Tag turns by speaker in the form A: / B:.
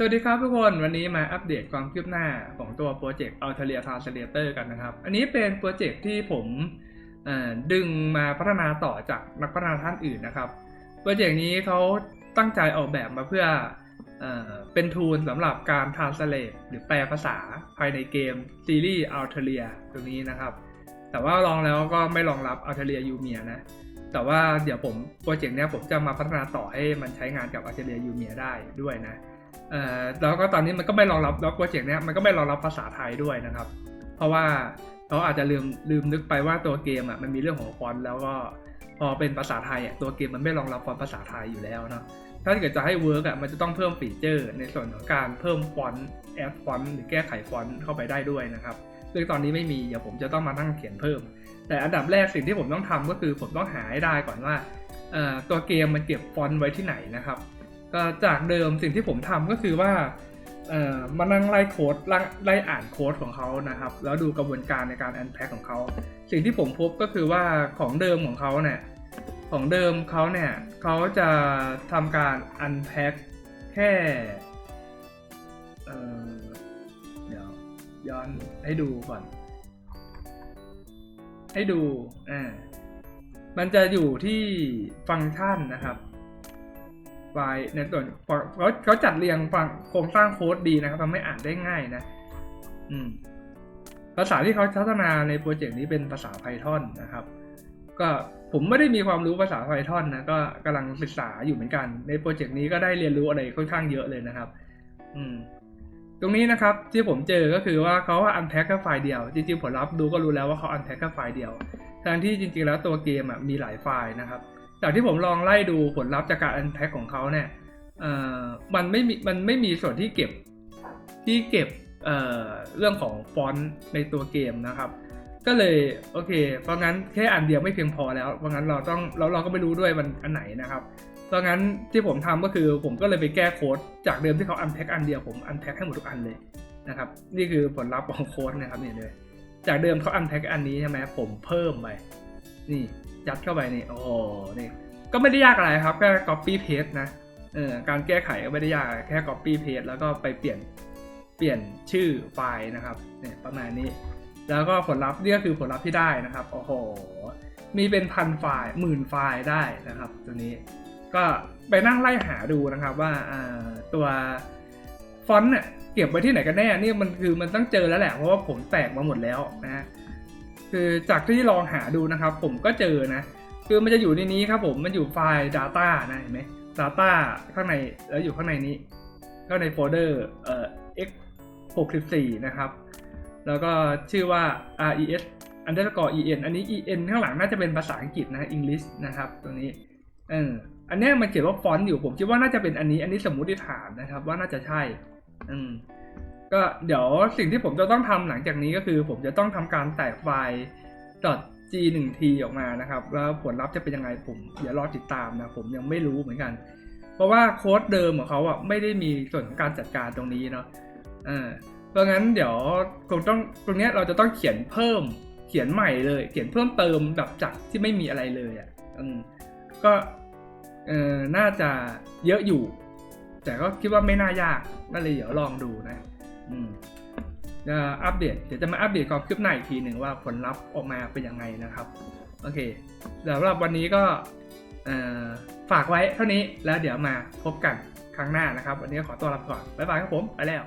A: สวัสดีครับทุกคนวันนี้มาอัปเดตความคืบหน้าของตัวโปรเจกต์ Altaria Translator กันนะครับ อันนี้เป็นโปรเจกต์ที่ผมดึงมาพัฒนาต่อจากนักพัฒนาท่านอื่นนะครับ โปรเจกต์นี้เขาตั้งใจออกแบบมาเพื่อเอเป็นทูลสำหรับการ translate หรือแปลภาษาภายในเกมซีรีส์ Altaria ตรงนี้นะครับ แต่ว่าลองแล้วก็ไม่รองรับ Altaria Lumia นะ แต่ว่าเดี๋ยวผมโปรเจกต์นี้ผมจะมาพัฒนาต่อให้มันใช้งานกับ Altaria Lumia ได้ด้วยนะ แล้วก็ตอนนี้มันก็ไม่รองรับแล้วโปรเจกต์เนี้ยมันก็ไม่รองรับภาษาไทยด้วยนะครับ เพราะว่าเขาอาจจะลืมลืมนึกไปว่าตัวเกมอะมันมีเรื่องของฟอนต์แล้วก็พอเป็นภาษาไทยอะตัวเกมมันไม่รองรับฟอนต์ภาษาไทยอยู่แล้วเนาะถ้าเกิดจะให้เวิร์กอะมันจะต้องเพิ่มฟีเจอร์ ในส่วนของการเพิ่มฟอนต์แอดฟอนต์หรือแก้ไขฟอนต์เข้าไปได้ด้วยนะครับซึ่งตอนนี้ไม่มีเดี๋ยวผมจะต้องมานั่งเขียนเพิ่ม แต่อันดับแรกสิ่งที่ผมต้องทำก็คือผมต้องหาให้ได้ก่อนว่าเอ่อตัวเกมมันเก็บฟอนต์ไว้ที่ไหนนะครับ จากเดิมสิ่งที่ผมทำก็คือว่าเอ่อมานั่งไล่โค้ดไล่อ่านโค้ดของเขานะครับ แล้วดูกระบวนการในการอันแพ็คของเขาสิ่งที่ผมพบก็คือว่าของเดิมของเขาเนี่ยของเดิมเขาเนี่ยเขาจะทำการอันแพ็คแค่เอ่อเดี๋ยวย้อนให้ดูก่อน ให้ดูอ่ามันจะอยู่ที่ฟังก์ชันนะครับ ล์ในส่วนเขาเขาจัดเรียงฟังโครงสร้างโค้ดดีนะครับทำให้อ่านได้ง่ายนะ อืม ภาษาที่เขาพัฒนาในโปรเจกต์นี้เป็นภาษา Python นะครับ ก็ผมไม่ได้มีความรู้ภาษา Python นะ ก็กำลังศึกษาอยู่เหมือนกัน ในโปรเจกต์นี้ก็ได้เรียนรู้อะไรค่อนข้างเยอะเลยนะครับ อืมตรงนี้นะครับที่ผมเจอก็คือว่าเขาอันแพ็คแค่ไฟล์เดียว จริงๆผลลัพธ์ดูก็รู้แล้วว่าเขาอันแพ็คแค่ไฟล์เดียวทั้งที่จริงๆแล้วตัวเกมอะมีหลายไฟล์นะครับ จากที่ผมลองไล่ดูผลลัพธ์จากการอันแพ็คของเขาเนี่ยเอ่อมันไม่มีมันไม่มีส่วนที่เก็บที่เก็บเอ่อเรื่องของฟอนต์ในตัวเกมนะครับ ก็เลยโอเค เพราะงั้นแค่อันเดียวไม่เพียงพอแล้ว เพราะงั้นเราต้องเราเราก็ไม่รู้ด้วยมันอันไหนนะครับ เพราะงั้นที่ผมทำก็คือผมก็เลยไปแก้โค้ดจากเดิมที่เขาอันแพ็คอันเดียวผมอันแพ็คให้หมดทุกอันเลยนะครับ นี่คือผลลัพธ์ของโค้ดนะครับนี่เลยจากเดิมเขาอันแพ็คอันนี้ใช่ไหมผมเพิ่มไปนี่ ยัดเข้าไปนี่โอ้โหนี่ก็ไม่ได้ยากอะไรครับแค่ copy paste นะเออการแก้ไขก็ไม่ได้ยากแค่ copy paste แล้วก็ไปเปลี่ยนเปลี่ยนชื่อไฟล์นะครับเนี่ยประมาณนี้ แล้วก็ผลลัพธ์นี่ก็คือผลลัพธ์ที่ได้นะครับโอ้โหมีเป็นพันไฟล์หมื่นไฟล์ได้นะครับ ตัวนี้ก็ไปนั่งไล่หาดูนะครับว่าอ่าตัวฟอนต์เนี่ยเก็บไว้ที่ไหนกันแน่นี่มันคือมันต้องเจอแล้วแหละเพราะว่าผมแตกมาหมดแล้วนะ คือจากที่ลองหาดูนะครับ ผมก็เจอนะ คือมันจะอยู่ในนี้ครับผมมันอยู่ไฟล์ Data นะเห็นไหม Data ข้างในแล้วอยู่ข้างในนี้ข้างในโฟลเดอร์เอ่อ x 64นะครับ แล้วก็ชื่อว่า res underscore en อันนี้ en ข้างหลังน่าจะเป็นภาษาอังกฤษนะ English นะครับ ตัวนี้เอออันนี้มันเขียนว่าฟอนต์อยู่ผมคิดว่าน่าจะเป็นอันนี้ อันนี้สมมุติฐานนะครับ ว่าน่าจะใช่ อืม ก็เดี๋ยวสิ่งที่ผมจะต้องทำหลังจากนี้ก็คือ ผมจะต้องทำการแตกไฟล์ .g1t ออกมานะครับ แล้วผลลัพธ์จะเป็นยังไงผมเดี๋ยวรอติดตามนะ ผมยังไม่รู้เหมือนกัน เพราะว่าโค้ดเดิมของเขาอะไม่ได้มีส่วนของการจัดการตรงนี้เนาะอ่าเพราะงั้นเดี๋ยวคงต้องตรงนี้เราจะต้องเขียนเพิ่ม เขียนใหม่เลย เขียนเพิ่มเติมแบบจากที่ไม่มีอะไรเลยอะอืมก็เออน่าจะเยอะอยู่ แต่ก็คิดว่าไม่น่ายากก็เลยเดี๋ยวลองดูนะ จะอัปเดตเดี๋ยวจะมาอัปเดตความคืบหน้าอีกทีหนึ่งว่าผลลัพธ์ออกมาเป็นยังไงนะครับ โอเคสำหรับวันนี้ก็ฝากไว้เท่านี้แล้วเดี๋ยวมาพบกันครั้งหน้านะครับ วันนี้ขอตัวลาไปก่อน บ๊ายบายครับผม ไปแล้ว